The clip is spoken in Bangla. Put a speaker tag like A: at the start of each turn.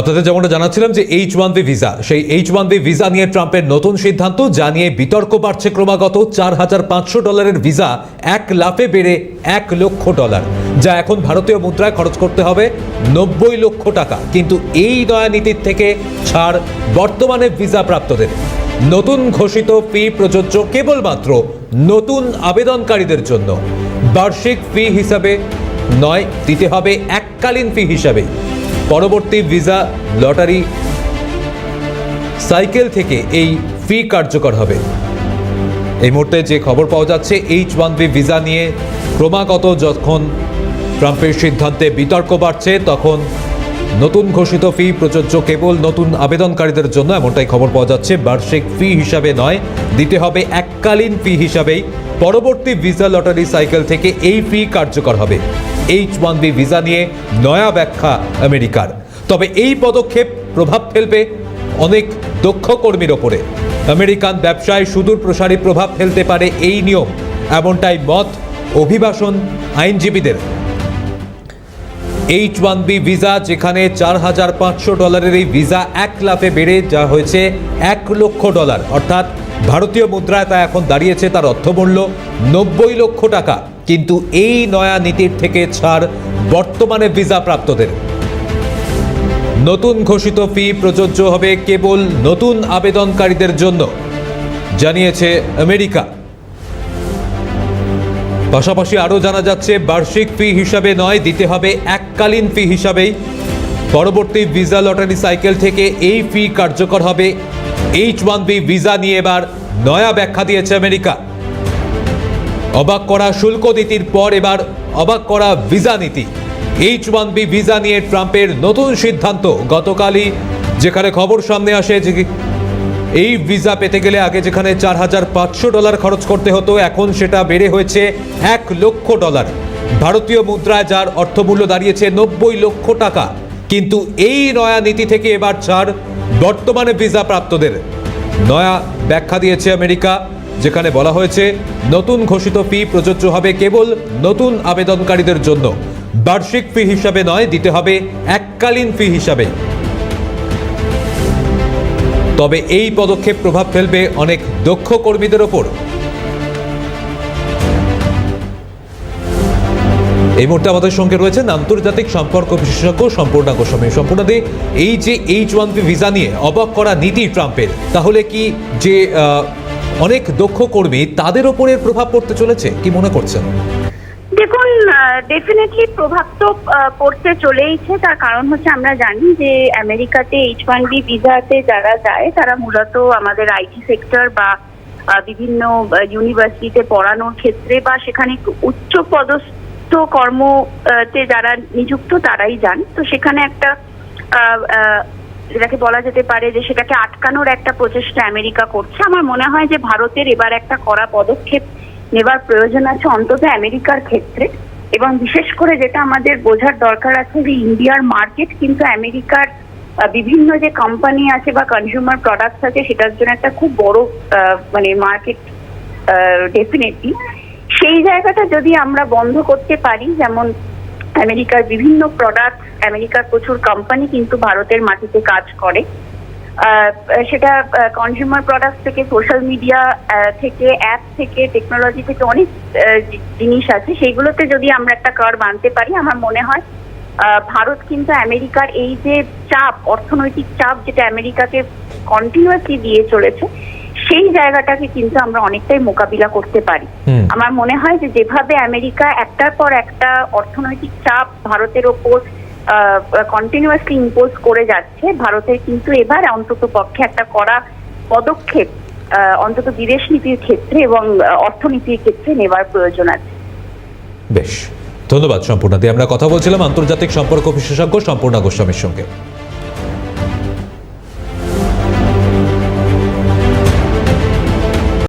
A: আপনাদের যেমনটা জানাচ্ছিলাম যে এইচ ওয়ান বি ভিসা সেই এইচ ওয়ান বি ভিসা নিয়ে ট্রাম্পের নতুন সিদ্ধান্ত যা নিয়ে বিতর্ক বাড়ছে ক্রমাগত চার হাজার পাঁচশো ডলারের ভিসা এক লাফে বেড়ে এক লক্ষ ডলার, যা এখন ভারতীয় মুদ্রায় খরচ করতে হবে নব্বই লক্ষ টাকা। কিন্তু এই নয়া নীতির থেকে ছাড় বর্তমানে ভিসা প্রাপ্তদের। নতুন ঘোষিত ফি প্রযোজ্য কেবলমাত্র নতুন আবেদনকারীদের জন্য। বার্ষিক ফি হিসাবে নয়, দিতে হবে এককালীন ফি হিসাবে। পরবর্তী ভিসা লটারি সাইকেল থেকে এই ফি কার্যকর হবে। এই মুহূর্তে যে খবর পাওয়া যাচ্ছে এইচ ওয়ান বি ভিসা নিয়ে ক্রমাগত যখন ট্রাম্পের সিদ্ধান্তে বিতর্ক বাড়ছে, তখন নতুন ঘোষিত ফি প্রযোজ্য কেবল নতুন আবেদনকারীদের জন্য, এমনটাই খবর পাওয়া যাচ্ছে। বার্ষিক ফি হিসাবে নয়, দিতে হবে এককালীন ফি হিসাবেই। পরবর্তী ভিসা লটারি সাইকেল থেকে এই ফি কার্যকর হবে। এইচ ওয়ান বি ভিসা নিয়ে নয়া ব্যাখ্যা আমেরিকার। তবে এই পদক্ষেপ প্রভাব ফেলবে অনেক দক্ষ কর্মীর ওপরে। আমেরিকান ব্যবসায় সুদূর প্রসারী প্রভাব ফেলতে পারে এই নিয়ম, এমনটাই মত অভিবাসন আইনজীবীদের। এইচ ওয়ান বি ভিসা যেখানে চার হাজার পাঁচশো ডলারের এই ভিসা এক লাফে বেড়ে যা হয়েছে এক লক্ষ ডলার, অর্থাৎ ভারতীয় মুদ্রায় তা এখন দাঁড়িয়েছে, তার অর্থমূল্য নব্বই লক্ষ টাকা। কিন্তু এই নয়া নীতির থেকে ছাড় বর্তমানে ভিসা প্রাপ্তদের নতুন ঘোষিত ফি প্রযোজ্য হবে কেবল নতুন আবেদনকারীদের জন্য, জানিয়েছে আমেরিকা। পাশাপাশি আরও জানা যাচ্ছে, বার্ষিক ফি হিসাবে নয়, দিতে হবে এককালীন ফি হিসাবেই। পরবর্তী ভিসা লটারি সাইকেল থেকে এই ফি কার্যকর হবে। এইচ ওয়ান বি ভিসা নিয়ে এবার নয়া ব্যাখ্যা দিয়েছে আমেরিকা। অবাক করা শুল্ক নীতির পর এবার অবাক করা ভিসা নীতি। এইচ ওয়ান বি ভিসা নিয়ে ট্রাম্পের নতুন সিদ্ধান্ত গতকালই, যেখানে খবর সামনে আসে যে এই ভিসা পেতে গেলে আগে যেখানে চার হাজার পাঁচশো ডলার খরচ করতে হতো, এখন সেটা বেড়ে হয়েছে এক লক্ষ ডলার। ভারতীয় মুদ্রায় যার অর্থমূল্য দাঁড়িয়েছে নব্বই লক্ষ টাকা। কিন্তু এই নয়া নীতি থেকে এবার ছাড় বর্তমানে ভিসা প্রাপ্তদের। নয়া ব্যাখ্যা দিয়েছে আমেরিকা। যেখানে বলা হয়েছে, নতুন ঘোষিত ফি প্রযোজ্য হবে কেবল নতুন আবেদনকারীদের জন্য। বার্ষিক ফি হিসাবে নয়, দিতে হবে এককালীন ফি হিসাবে। তবে এই পদক্ষেপ প্রভাব ফেলবে অনেক দক্ষ কর্মীদের ওপর। এই মুহূর্তে আমাদের সঙ্গে রয়েছেন আন্তর্জাতিক সম্পর্ক বিশেষজ্ঞ সম্পূর্ণা গোস্বামী। সম্পূর্ণাদি এই যে এইচ ওয়ান ভিসা নিয়ে অবাক করা নীতি ট্রাম্পের, তাহলে কি যে অনেক দক্ষ কর্মী তাদের ওপরে প্রভাব পড়তে চলেছে, কি মনে করছেন?
B: দেখুন ডেফিনেটলি প্রভাব তো পড়তে চলেইছে। তার কারণ হচ্ছে আমরা জানি যে আমেরিকাতে এইচ ওয়ান বি ভিসাতে যারা যায়, তারা মূলত আমাদের আইটি সেক্টর বা বিভিন্ন ইউনিভার্সিটিতে পড়ানোর ক্ষেত্রে বা সেখানে উচ্চ পদস্থ কর্মতে যারা নিযুক্ত, তারাই যান। তো সেখানে একটা যেটাকে বলা যেতে পারে যে সেটাকে আটকানোর একটা প্রচেষ্টা আমেরিকা করছে। আমার মনে হয় যে ভারতের এবার একটা কড়া পদক্ষেপ নেবার প্রয়োজন আছে অন্তত আমেরিকার ক্ষেত্রে। এবং বিশেষ করে যেটা আমাদের বোঝার দরকার আছে যে ইন্ডিয়ার মার্কেট কিন্তু আমেরিকার বিভিন্ন যে কোম্পানি আছে বা কনজিউমার প্রোডাক্টস আছে, সেটার জন্য একটা খুব বড় মানে মার্কেট ডেফিনেটলি সেই জায়গাটা যদি আমরা বন্ধ করতে পারি, যেমন আমেরিকার বিভিন্ন প্রোডাক্ট আমেরিকার প্রচুর কোম্পানি কিন্তু ভারতের মাটিতে কাজ করে। সেটা কনজিউমার প্রোডাক্ট থেকে সোশ্যাল মিডিয়া থেকে অ্যাপ থেকে টেকনোলজি থেকে অনেক জিনিস আছে। সেইগুলোতে যদি আমরা একটা কর বানতে পারি আমার মনে হয় ভারত কিন্তু আমেরিকার এই যে চাপ অর্থনৈতিক চাপ যেটা আমেরিকাকে কন্টিনিউয়াসলি দিয়ে চলেছে সেই জায়গাটাকে কিন্তু আমরা অনেকটাই মোকাবিলা করতে পারি। আমার মনে হয় যে যেভাবে আমেরিকা একটার পর একটা অর্থনৈতিক চাপ ভারতের ওপর কন্টিনিউয়াসলি ইম্পোজ করে যাচ্ছে। ভারতের কিন্তু এবার অন্তত পক্ষে একটা করা পদক্ষেপ অন্তত বিদেশ নীতির ক্ষেত্রে এবং অর্থনীতির ক্ষেত্রে নেওয়ার প্রয়োজন আছে।
A: বেশ। ধন্যবাদ সম্পূর্ণাদি আমরা কথা বলছিলাম আন্তর্জাতিক সম্পর্ক বিশেষজ্ঞ সম্পূর্ণা গোস্বামীর সঙ্গে।